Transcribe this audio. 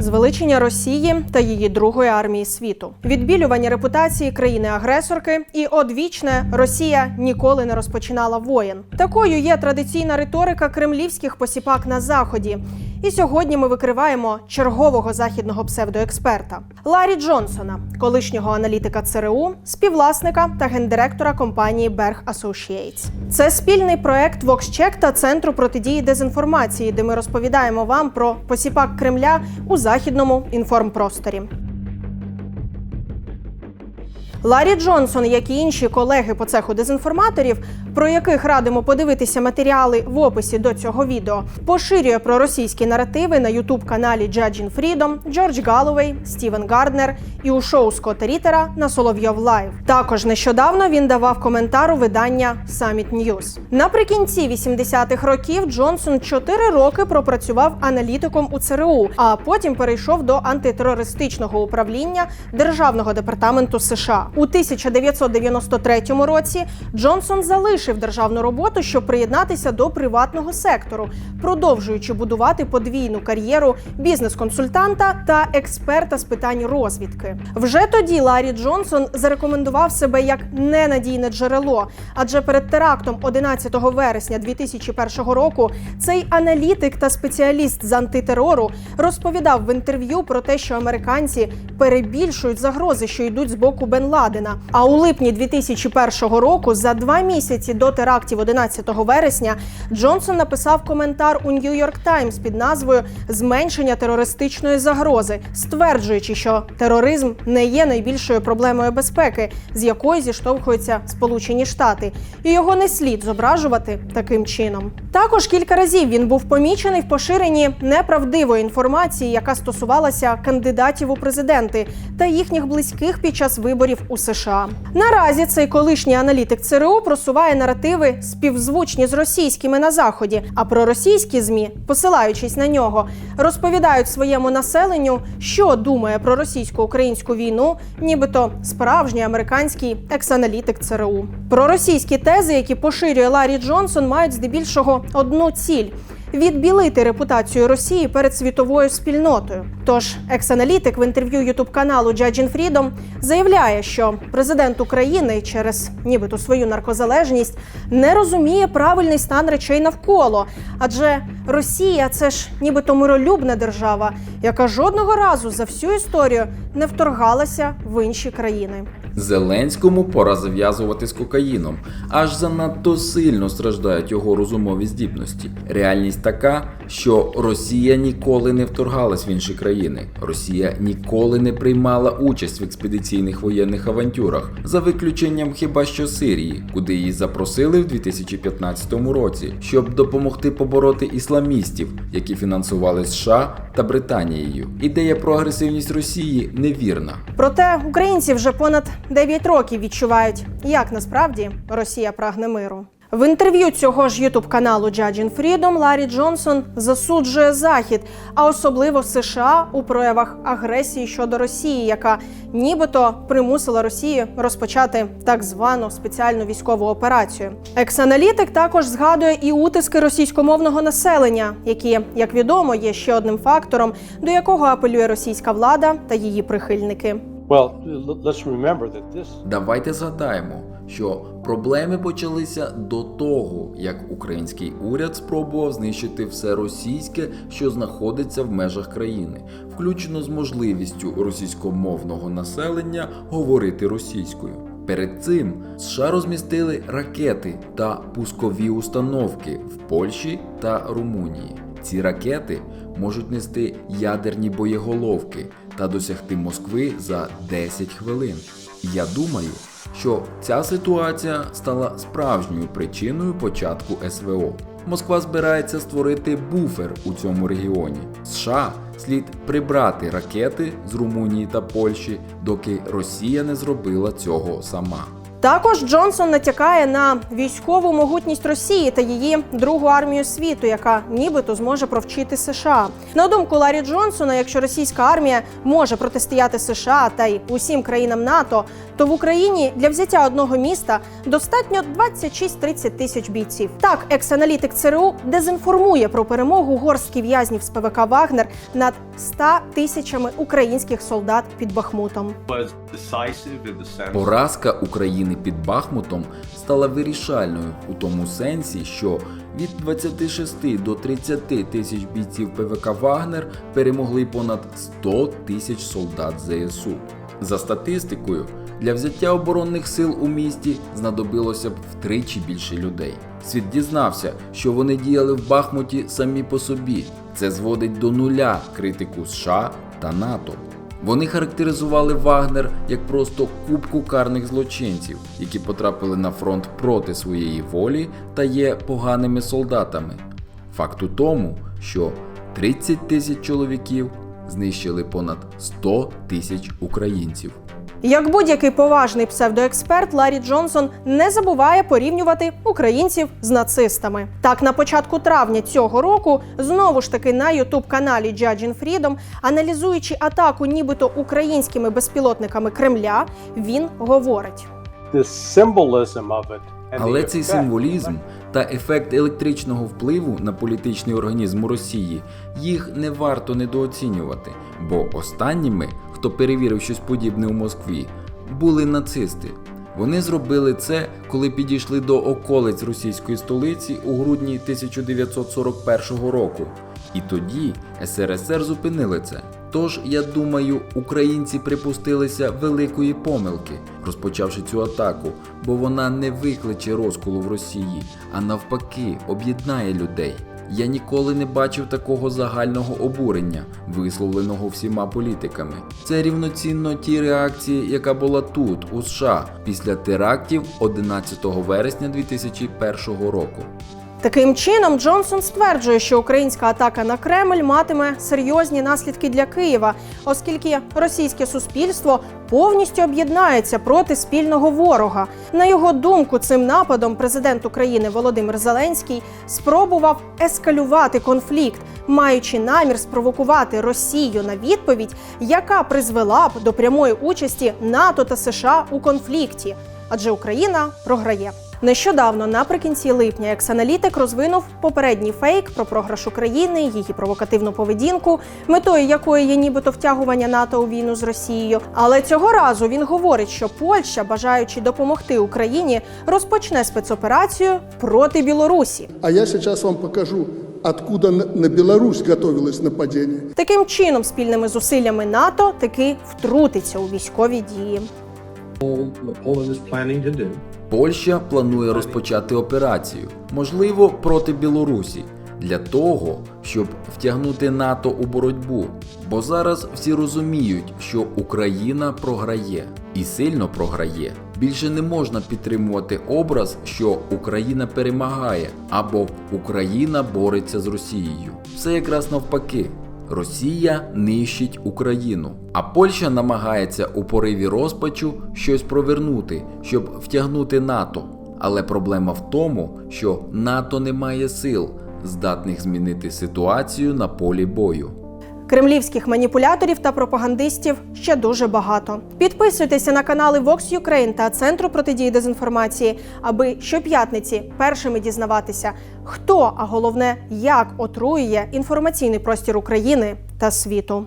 Звеличення Росії та її другої армії світу, відбілювання репутації країни-агресорки і одвічне Росія ніколи не розпочинала воєн. Такою є традиційна риторика кремлівських посіпак на заході. І сьогодні ми викриваємо чергового західного псевдоексперта Ларі Джонсона, колишнього аналітика ЦРУ, співвласника та гендиректора компанії Berg Associates. Це спільний проект VoxCheck та центру протидії дезінформації, де ми розповідаємо вам про посіпак Кремля у західному інформпросторі. Ларі Джонсон, як і інші колеги по цеху дезінформаторів, про яких радимо подивитися матеріали в описі до цього відео, поширює проросійські наративи на ютуб-каналі Judging Freedom, Джордж Галловей, Стівен Гарднер і у шоу Скотта Рітера на Соловйов Лайв. Також нещодавно він давав коментар у видання Summit News. Наприкінці 80-х років Джонсон 4 роки пропрацював аналітиком у ЦРУ, а потім перейшов до антитерористичного управління Державного департаменту США. У 1993 році Джонсон залишив державну роботу, щоб приєднатися до приватного сектору, продовжуючи будувати подвійну кар'єру бізнес-консультанта та експерта з питань розвідки. Вже тоді Ларі Джонсон зарекомендував себе як ненадійне джерело, адже перед терактом 11 вересня 2001 року цей аналітик та спеціаліст з антитерору розповідав в інтерв'ю про те, що американці перебільшують загрози, що йдуть з боку Бен Ладена. А у липні 2001 року, за два місяці до терактів 11 вересня, Джонсон написав коментар у York Times під назвою Зменшення терористичної загрози, стверджуючи, що тероризм не є найбільшою проблемою безпеки, з якою зіштовхуються Сполучені Штати, і його не слід зображувати таким чином. Також кілька разів він був помічений в поширенні неправдивої інформації, яка стосувалася кандидатів у президенти та їхніх близьких під час виборів у США. Наразі цей колишній аналітик ЦРУ просуває наративи співзвучні з російськими на заході, а проросійські змі, посилаючись на нього, розповідають своєму населенню, що думає про російсько-українську війну, нібито справжній американський екс-аналітик ЦРУ. Проросійські тези, які поширює Ларі Джонсон, мають здебільшого одну ціль. Відбілити репутацію Росії перед світовою спільнотою. Тож екс-аналітик в інтерв'ю ютуб каналу Judging Freedom заявляє, що президент України через нібито свою наркозалежність не розуміє правильний стан речей навколо, адже Росія це ж нібито миролюбна держава, яка жодного разу за всю історію не вторгалася в інші країни. Зеленському пора зав'язувати з кокаїном, аж занадто сильно страждають його розумові здібності. Реальність така, що Росія ніколи не вторгалась в інші країни. Росія ніколи не приймала участь в експедиційних воєнних авантюрах, за виключенням хіба що Сирії, куди її запросили в 2015 році, щоб допомогти побороти ісламістів, які фінансували США та Британією. Ідея про агресивність Росії невірна. Проте українці вже понад 9 років відчувають, як насправді Росія прагне миру. В інтерв'ю цього ж ютуб каналу Judging Freedom Ларі Джонсон засуджує Захід, а особливо США у проявах агресії щодо Росії, яка нібито примусила Росію розпочати так звану спеціальну військову операцію. Екс-аналітик також згадує і утиски російськомовного населення, які, як відомо, є ще одним фактором, до якого апелює російська влада та її прихильники. Well, let's remember that this Давайте згадаємо, що проблеми почалися до того, як український уряд спробував знищити все російське, що знаходиться в межах країни, включно з можливістю російськомовного населення говорити російською. Перед цим США розмістили ракети та пускові установки в Польщі та Румунії. Ці ракети можуть нести ядерні боєголовки та досягти Москви за 10 хвилин. Я думаю, що ця ситуація стала справжньою причиною початку СВО. Москва збирається створити буфер у цьому регіоні. США слід прибрати ракети з Румунії та Польщі, доки Росія не зробила цього сама. Також Джонсон натякає на військову могутність Росії та її другу армію світу, яка нібито зможе провчити США. На думку Ларі Джонсона, якщо російська армія може протистояти США та й усім країнам НАТО, то в Україні для взяття одного міста достатньо 26-30 тисяч бійців. Так, екс-аналітик ЦРУ дезінформує про перемогу горстки в'язнів з ПВК Вагнер над 100 тисячами українських солдат під Бахмутом. Поразка України під Бахмутом стала вирішальною у тому сенсі, що від 26 до 30 тисяч бійців ПВК Вагнер перемогли понад 100 тисяч солдат ЗСУ. За статистикою, для взяття оборонних сил у місті знадобилося б втричі більше людей. Світ дізнався, що вони діяли в Бахмуті самі по собі. Це зводить до нуля критику США та НАТО. Вони характеризували Вагнер як просто кубку карних злочинців, які потрапили на фронт проти своєї волі та є поганими солдатами. Факт у тому, що 30 тисяч чоловіків знищили понад 100 тисяч українців. Як будь-який поважний псевдоексперт, Ларі Джонсон не забуває порівнювати українців з нацистами. Так, на початку травня цього року, знову ж таки на ютуб-каналі Judging Freedom, аналізуючи атаку нібито українськими безпілотниками Кремля, він говорить. Але цей символізм та ефект електричного впливу на політичний організм Росії їх не варто недооцінювати, бо останніми, хто перевірив щось подібне у Москві, були нацисти. Вони зробили це, коли підійшли до околиць російської столиці у грудні 1941 року. І тоді СРСР зупинили це. Тож, я думаю, українці припустилися великої помилки, розпочавши цю атаку, бо вона не викличе розколу в Росії, а навпаки, об'єднає людей. Я ніколи не бачив такого загального обурення, висловленого всіма політиками. Це рівноцінно тій реакції, яка була тут, у США, після терактів 11 вересня 2001 року. Таким чином, Джонсон стверджує, що українська атака на Кремль матиме серйозні наслідки для Києва, оскільки російське суспільство повністю об'єднається проти спільного ворога. На його думку, цим нападом президент України Володимир Зеленський спробував ескалювати конфлікт, маючи намір спровокувати Росію на відповідь, яка призвела б до прямої участі НАТО та США у конфлікті, адже Україна програє. Нещодавно, наприкінці липня, екс-аналітик розвинув попередній фейк про програш України, її провокативну поведінку, метою якої є нібито втягування НАТО у війну з Росією. Але цього разу він говорить, що Польща, бажаючи допомогти Україні, розпочне спецоперацію проти Білорусі. А я сейчас вам покажу, откуда на Беларусь готовилось нападение. Таким чином, спільними зусиллями НАТО таки втрутиться у військові дії. Польща планує розпочати операцію, можливо, проти Білорусі, для того, щоб втягнути НАТО у боротьбу. Бо зараз всі розуміють, що Україна програє і сильно програє. Більше не можна підтримувати образ, що Україна перемагає або Україна бореться з Росією. Все якраз навпаки. Росія нищить Україну, а Польща намагається у пориві розпачу щось провернути, щоб втягнути НАТО. Але проблема в тому, що НАТО не має сил, здатних змінити ситуацію на полі бою. Кремлівських маніпуляторів та пропагандистів ще дуже багато. Підписуйтеся на канали Vox Ukraine та Центру протидії дезінформації, аби щоп'ятниці першими дізнаватися, хто, а головне, як отруює інформаційний простір України та світу.